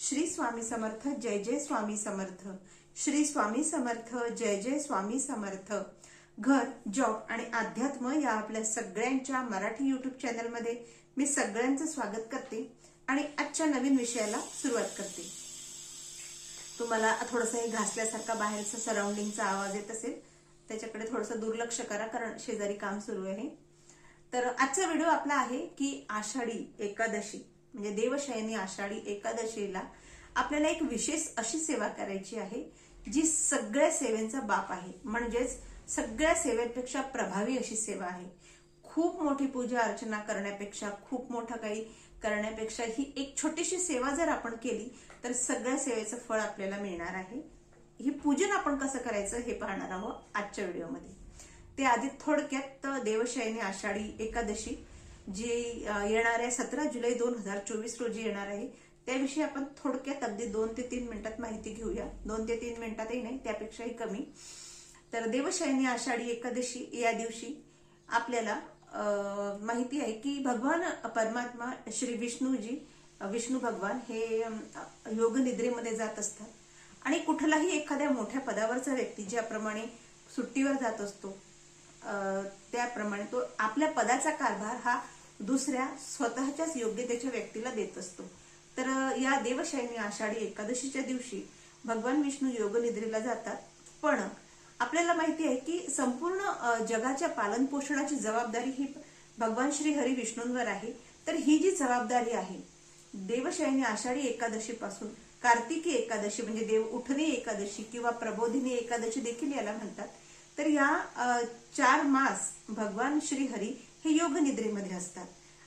श्री स्वामी समर्थ जय जय स्वामी समर्थ. श्री स्वामी समर्थ जय जय स्वामी समर्थ. घर जॉब आणि अध्यात्म या आपल्या सगळ्यांच्या मराठी युट्यूब चॅनलमध्ये मी सगळ्यांचं स्वागत करते आणि आजच्या नवीन विषयाला सुरुवात करते. तुम्हाला थोडंसं हे घासल्यासारखा बाहेरचा सराउंडिंगचा आवाज येत असेल त्याच्याकडे थोडंसं दुर्लक्ष करा कारण शेजारी काम सुरू आहे. तर आजचा व्हिडिओ आपला आहे की आषाढी एकादशी. म्हणजे देवशयनी आषाढी एकादशीला आपल्याला एक विशेष अशी सेवा करायची आहे जी सगळ्या सेवेंचा बाप आहे. म्हणजेच सगळ्या सेवेपेक्षा प्रभावी अशी सेवा आहे. खूप मोठी पूजा अर्चना करण्यापेक्षा खूप मोठं काही करण्यापेक्षा ही एक छोटीशी सेवा जर आपण केली तर सगळ्या सेवेचं फळ आपल्याला मिळणार आहे. ही पूजन आपण कसं करायचं हे पाहणार आहोत आजच्या व्हिडिओमध्ये. ते आधी थोडक्यात देवशयनी आषाढी एकादशी जी येणार येणाऱ्या सतरा जुलै दोन हजार चोवीस रोजी येणार आहे. त्याविषयी आपण थोडक्यात अगदी दोन ते तीन मिनिटात माहिती घेऊया. दोन ते तीन मिनिटातही नाही त्यापेक्षाही कमी. तर देवशयनी आषाढी एकादशी या दिवशी आपल्याला माहिती आहे की भगवान परमात्मा श्री विष्णूजी विष्णू भगवान हे योग निद्रेमध्ये जात असतात. आणि कुठलाही एखाद्या मोठ्या पदावरचा व्यक्ती ज्याप्रमाणे सुट्टीवर जात असतो त्याप्रमाणे तो आपल्या पदाचा कारभार हा दुसऱ्या स्वतःच्याच योग्यतेच्या व्यक्तीला देत असतो. तर या देवशैनी आषाढी एकादशीच्या दिवशी भगवान विष्णू योगनिद्रेला जातात. पण आपल्याला माहिती आहे की संपूर्ण जगाच्या पालन पोषणाची जबाबदारी ही भगवान श्री हरी विष्णूंवर आहे. तर ही जी जबाबदारी आहे देवशयनी आषाढी एकादशी पासून कार्तिकी एकादशी म्हणजे देव उठणी एकादशी किंवा प्रबोधिनी एकादशी देखील याला म्हणतात. तर या चार मास भगवान श्री हरी हे योग निद्रेमध्ये असतात.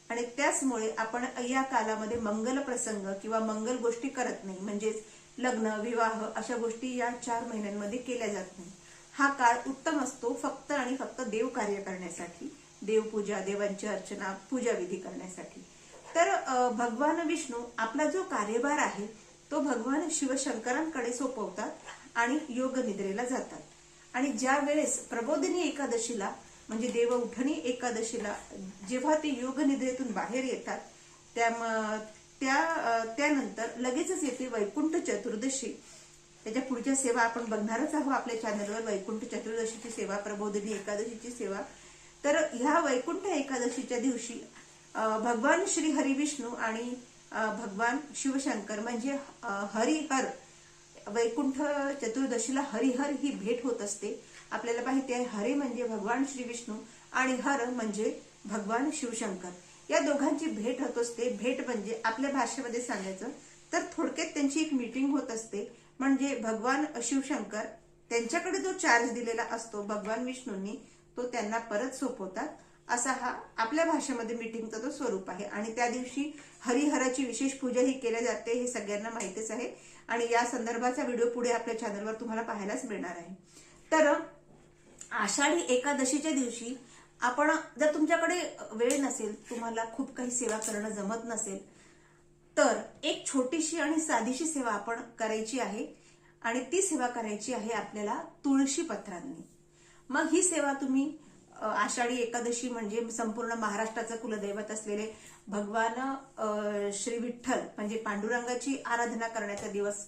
आणि त्याचमुळे आपण या कालामध्ये मंगल प्रसंग किंवा मंगल गोष्टी करत नाही. म्हणजेच लग्न विवाह अशा गोष्टी या चार महिन्यांमध्ये केल्या जात नाही. हा काळ उत्तम असतो फक्त आणि फक्त देव कार्य करण्यासाठी. देवपूजा देवांची अर्चना पूजाविधी करण्यासाठी. तर भगवान विष्णू आपला जो कार्यभार आहे तो भगवान शिवशंकरांकडे सोपवतात आणि योग निद्रेला जातात. आणि ज्या वेळेस प्रबोधिनी एकादशीला म्हणजे देव उठणी एकादशीला जेव्हा ते योग निद्रेतून बाहेर येतात त्या त्या त्यानंतर लगेचच येते वैकुंठ चतुर्दशी. त्याच्या पुढच्या सेवा आपण बघणारच आहोत आपल्या चॅनलवर वैकुंठ चतुर्दशीची सेवा प्रबोधिनी एकादशीची सेवा. तर ह्या वैकुंठ एकादशीच्या दिवशी भगवान श्री हरिविष्णू आणि भगवान शिवशंकर म्हणजे हरिहर वैकुंठ चतुर्दशीला हरिहर ही भेट होत असते. आपल्याला माहिती आहे हरे म्हणजे भगवान श्री विष्णू आणि हर म्हणजे भगवान शिवशंकर. या दोघांची भेट होत असते. भेट म्हणजे आपल्या भाषेमध्ये सांगायचं तर थोडक्यात त्यांची एक मीटिंग होत असते. म्हणजे भगवान शिवशंकर त्यांच्याकडे जो चार्ज दिलेला असतो भगवान विष्णूंनी तो त्यांना परत सोपवतात. असा हा आपल्या भाषेमध्ये मीटिंगचा तो स्वरूप आहे. आणि त्या दिवशी हरिहराची विशेष पूजा ही केल्या जाते हे सगळ्यांना माहितीच आहे. आणि या संदर्भाचा व्हिडिओ पुढे आपल्या चॅनलवर तुम्हाला पाहायलाच मिळणार आहे. तर आषाढी एकादशीच्या दिवशी आपण जर तुमच्याकडे वेळ नसेल तुम्हाला खूप काही सेवा करणं जमत नसेल तर एक छोटीशी आणि साधीशी सेवा आपण करायची आहे आणि ती सेवा करायची आहे आपल्याला तुळशी पत्रांनी. मग ही सेवा तुम्ही आषाढी एकादशी म्हणजे संपूर्ण महाराष्ट्राचं कुलदैवत असलेले भगवान श्री विठ्ठल म्हणजे पांडुरंगाची आराधना करण्याचा दिवस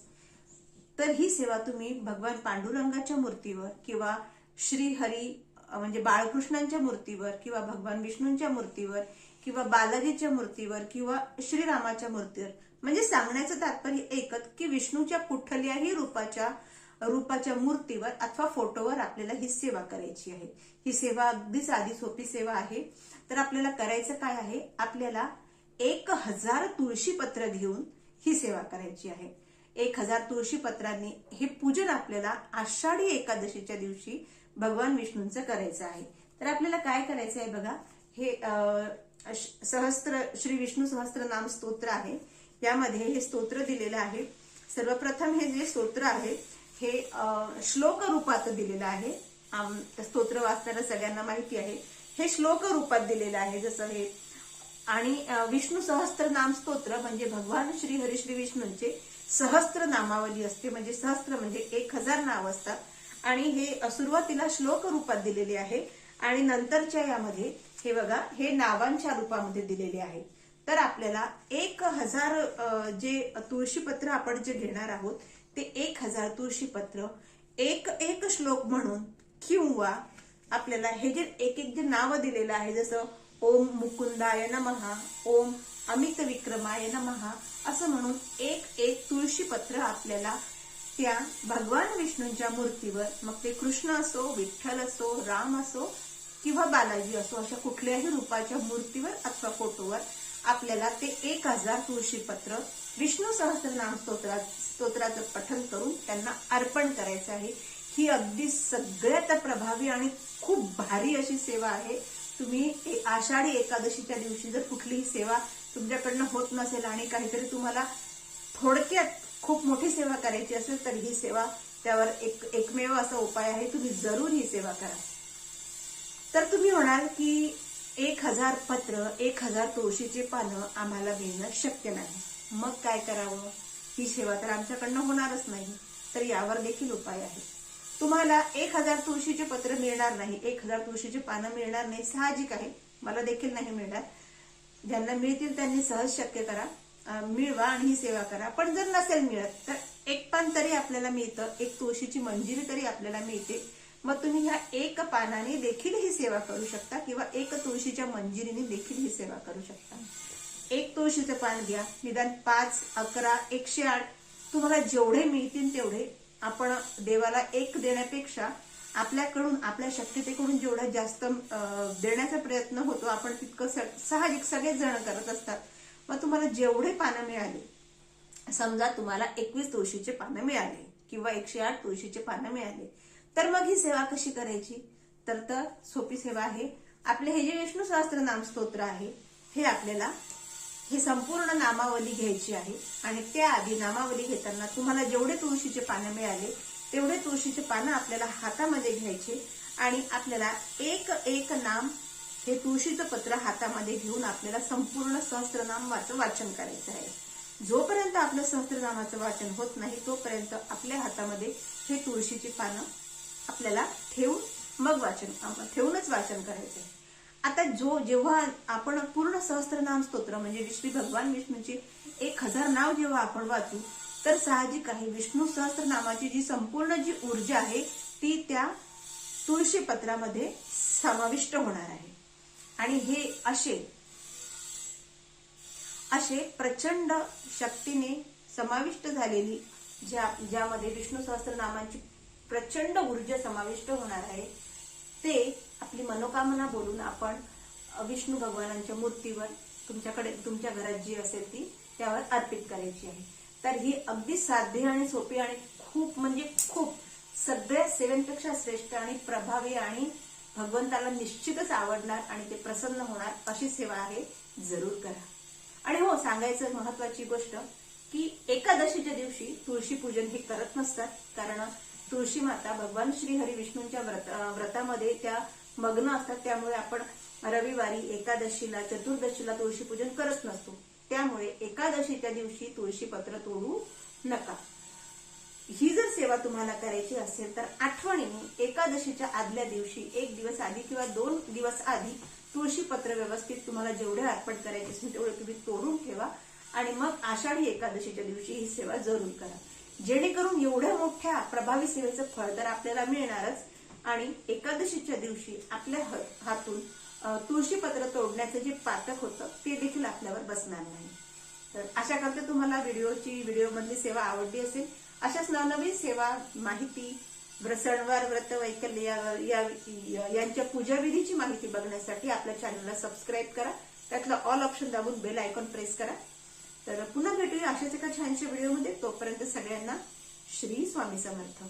तर ही सेवा तुम्ही भगवान पांडुरंगाच्या मूर्तीवर किंवा श्री हरी म्हणजे बाळकृष्णांच्या मूर्तीवर किंवा भगवान विष्णूंच्या मूर्तीवर किंवा बालाजीच्या मूर्तीवर किंवा श्रीरामाच्या मूर्तीवर. म्हणजे सांगण्याचं तात्पर्य एकच की विष्णूच्या कुठल्याही रूपाच्या रूपाच्या मूर्तीवर अथवा फोटोवर आपल्याला ही सेवा करायची आहे. ही सेवा अगदी साधी सोपी सेवा आहे. तर आपल्याला करायचं काय आहे? आपल्याला एक हजार तुळशी पत्र घेऊन ही सेवा करायची आहे. एक हजार तुळशी पत्रांनी हे पूजन आपल्याला आषाढी एकादशीच्या दिवशी भगवान विष्णूंचं करायचं आहे. तर आपल्याला काय करायचं आहे बघा? हे सहस्त्र श्री विष्णू सहस्त्र नाम स्तोत्र आहे. यामध्ये हे स्तोत्र दिलेलं आहे. सर्वप्रथम हे जे स्तोत्र आहे हे श्लोक रूपात दिलेलं आहे. आम- स्तोत्र वाचताना सगळ्यांना माहिती आहे. हे श्लोक रूपात दिलेलं आहे जसं हे. आणि विष्णू सहस्त्र नाम स्तोत्र म्हणजे भगवान श्री हरिश्री विष्णूंचे सहस्त्र नामावली असते. म्हणजे सहस्त्र म्हणजे एक हजार नाव असतात. आणि हे सुरुवातीला श्लोक रूपात दिलेले आहे. आणि नंतरच्या यामध्ये हे बघा हे नावांच्या रूपामध्ये दिलेले आहे. तर आपल्याला एक हजार जे तुळशीपत्र आपण जे घेणार आहोत ते एक हजार तुळशीपत्र एक एक श्लोक म्हणून किंवा आपल्याला हे जे एक एक जे नाव दिलेलं आहे जसं ओम मुकुंदाय नमहा ओम अमित विक्रमाय नमहा असं म्हणून एक एक तुळशीपत्र आपल्याला त्या भगवान विष्णूंच्या मूर्तीवर मग ते कृष्ण असो विठ्ठल असो राम असो किंवा बालाजी असो अशा कुठल्याही रूपाच्या मूर्तीवर अथवा फोटोवर आपल्याला ते एक हजार तुळशीपत्र विष्णू सहस्रनाम स्तोत्रात स्तोत्राचं पठन करून त्यांना अर्पण करायचं आहे. ही अगदी सगळ्यात प्रभावी आणि खूप भारी अशी सेवा आहे. तुम्ही आषाढी एकादशीच्या दिवशी जर कुठलीही सेवा तुमच्याकडनं होत नसेल आणि काहीतरी तुम्हाला थोडक्यात खूप मोठी सेवा करायची असेल तर ही सेवा त्यावर एक एकमेव असा उपाय आहे. तुम्ही जरूर ही सेवा करा. तर तुम्ही म्हणाल की एक हजार पत्र एक हजार तुळशीचे पानं आम्हाला मिळणं शक्य नाही. मग काय करावं? ही सेवा तर आमच्याकडनं होणारच नाही. तर यावर देखील उपाय आहे. तुम्हाला एक हजार तुळशीचे पत्र मिळणार नाही. एक हजार तुळशीचे पानं मिळणार नाही. साहजिक आहे. मला देखील नाही मिळणार. ज्यांना मिळतील त्यांनी सहज शक्य करा. मिळवा आणि ही सेवा करा. पण जर नसेल मिळत तर एक पान तरी आपल्याला मिळतं एक तुळशीची मंजिरी तरी आपल्याला मिळते. मग तुम्ही ह्या एक पानाने देखील ही सेवा करू शकता किंवा एक तुळशीच्या मंजिरीने देखील ही सेवा करू शकता. एक तुळशीचं पान घ्या. निदान पाच अकरा एकशे आठ तुम्हाला जेवढे मिळतील तेवढे आपण देवाला एक देण्यापेक्षा आपल्याकडून आपल्या शक्यतेकडून जेवढा जास्त देण्याचा प्रयत्न होतो आपण तितकं स- साहजिक सगळेच जण करत असतात. मग तुम्हाला जेवढे पानं मिळाले समजा तुम्हाला एकवीस तुळशीचे पानं मिळाले किंवा एकशे आठ तुळशीचे पानं मिळाले तर मग ही सेवा कशी करायची? तर तर सोपी सेवा आहे. आपले हे जे विष्णू सहस्त्र नाम स्तोत्र आहे हे आपल्याला ही संपूर्ण नामावली घ्यायची आहे. आणि त्याआधी नामावली घेताना तुम्हाला जेवढे तुळशीचे पानं मिळाले तेवढे तुळशीचे पानं आपल्याला हातामध्ये घ्यायचे आणि आपल्याला एक एक नाम हे तुळशीचं पत्र हातामध्ये घेऊन आपल्याला संपूर्ण सहस्त्रनामाचं वाचन करायचं आहे. जोपर्यंत आपलं सहस्त्रनामाचं वाचन होत नाही तोपर्यंत आपल्या हातामध्ये हे तुळशीची पानं आपल्याला ठेवून मग वाचन ठेवूनच वाचन करायचं आहे. आता जो जेव्हा आपण पूर्ण सहस्त्रनाम स्तोत्र म्हणजे श्री भगवान विष्णूची एक हजार नाव जेव्हा आपण वाचू तर साहजिक आहे विष्णू सहस्त्रनामाची जी संपूर्ण जी ऊर्जा आहे ती त्या तुळशी पत्रामध्ये समाविष्ट होणार आहे. आणि हे असे असे प्रचंड शक्तीने समाविष्ट झालेली ज्या ज्यामध्ये विष्णू सहस्त्रनामांची प्रचंड ऊर्जा समाविष्ट होणार आहे ते आपली मनोकामना बोलून आपण विष्णू भगवानांच्या मूर्तीवर तुमच्याकडे तुमच्या घरात जी असेल ती त्यावर अर्पित करायची आहे. तर ही अगदी साध्य आणि सोपी आणि खूप म्हणजे खूप सगळ्या सेवेंपेक्षा श्रेष्ठ आणि प्रभावी आणि भगवंताला निश्चितच आवडणार आणि ते प्रसन्न होणार अशी सेवा आहे जरूर करा. आणि हो सांगायचं महत्वाची गोष्ट की एकादशीच्या दिवशी तुळशी पूजन हे करत नसतात. कारण तुळशी माता भगवान श्री हरी विष्णूंच्या व्रत व्रतामध्ये त्या मग्न असतात. त्यामुळे आपण रविवारी एकादशीला चतुर्दशीला तुळशी पूजन करत नसतो. त्यामुळे एकादशीच्या दिवशी तुळशी पत्र तोडू नका. ही जर सेवा तुम्हाला करायची असेल तर आठवणीने एकादशीच्या आदल्या दिवशी एक दिवस आधी किंवा दोन दिवस आधी तुळशी पत्र व्यवस्थित तुम्हाला जेवढे अर्पण करायचे असेल तेवढे तुम्ही तोडून ठेवा आणि मग आषाढी एकादशीच्या दिवशी ही सेवा जरूर करा. जेणेकरून एवढ्या मोठ्या प्रभावी सेवेचं फळ तर आपल्याला मिळणारच आणि एकादशीच्या दिवशी आपल्या हातून तुळशीपत्र तोडण्याचं जे पातक होतं ते देखील आपल्यावर बसणार नाही. तर अशा करते तुम्हाला व्हिडिओची व्हिडिओ मधली सेवा आवडली असेल. अशाच नवनवीन सेवा माहिती सणवार व्रत वैकल्य या- या- यांच्या पूजाविधीची माहिती बघण्यासाठी आपल्या चॅनलला सबस्क्राईब करा. त्यातलं ऑल ऑप्शन दाबून बेल आयकॉन प्रेस करा. तर पुन्हा भेटूया अशाच एका छानशा व्हिडिओमध्ये तोपर्यंत सगळ्यांना श्री स्वामी समर्थ.